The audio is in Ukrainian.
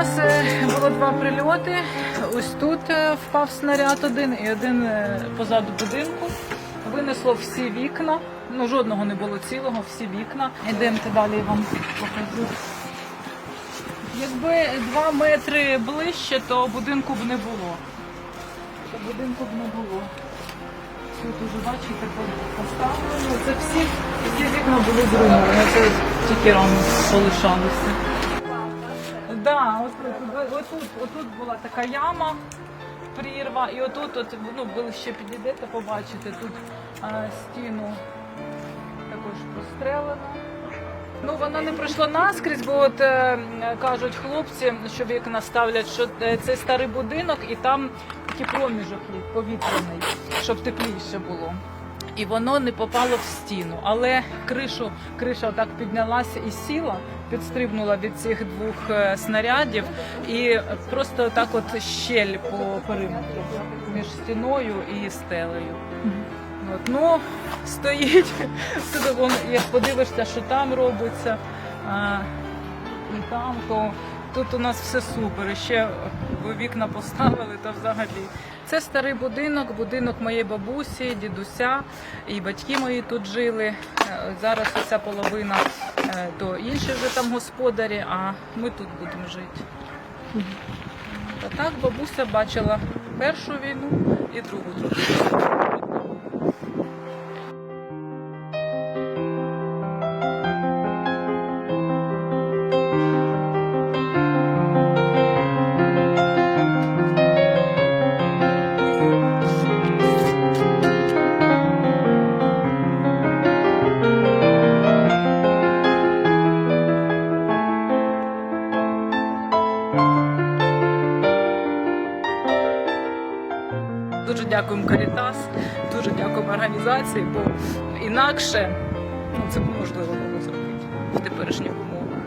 нас е, було два прильоти. Ось тут е, впав снаряд один і один е, позаду будинку. Винесло всі вікна. Ну, жодного не було цілого, всі вікна. Йдемте далі я вам покажу. Якби два метри ближче, то будинку б не було. То будинку б не було. Тут уже бачите, поставлено. Це всі, всі вікна були зруйновані. Це тільки рано полишалося. Да, отут, отут, отут була така яма, прірва, і отут, от, ну, ви ще підійдете, побачите, тут е, стіну також прострелено. Ну, воно не пройшло наскрізь, бо от е, кажуть хлопці, що вікна ставлять, що е, це старий будинок, і там такий проміжок повітряний, щоб тепліше було. І воно не попало в стіну, але кришу, криша отак піднялася і сіла, підстрибнула від цих двох е, снарядів, і просто так от щель по периметру між стіною і стелею. От, ну, стоїть, туди, вон, як подивишся, що там робиться, а, і там, то тут у нас все супер. І ще ви вікна поставили, то взагалі. Це старий будинок, будинок моєї бабусі, дідуся, і батьки мої тут жили. Е, Зараз оця половина, е, то інші вже там господарі, а ми тут будемо жити. Та так бабуся бачила першу війну і другу трохи. дуже дякуємо Карітас, дуже дякуємо організації, бо інакше ну, це неможливо було зробити в теперішніх умовах.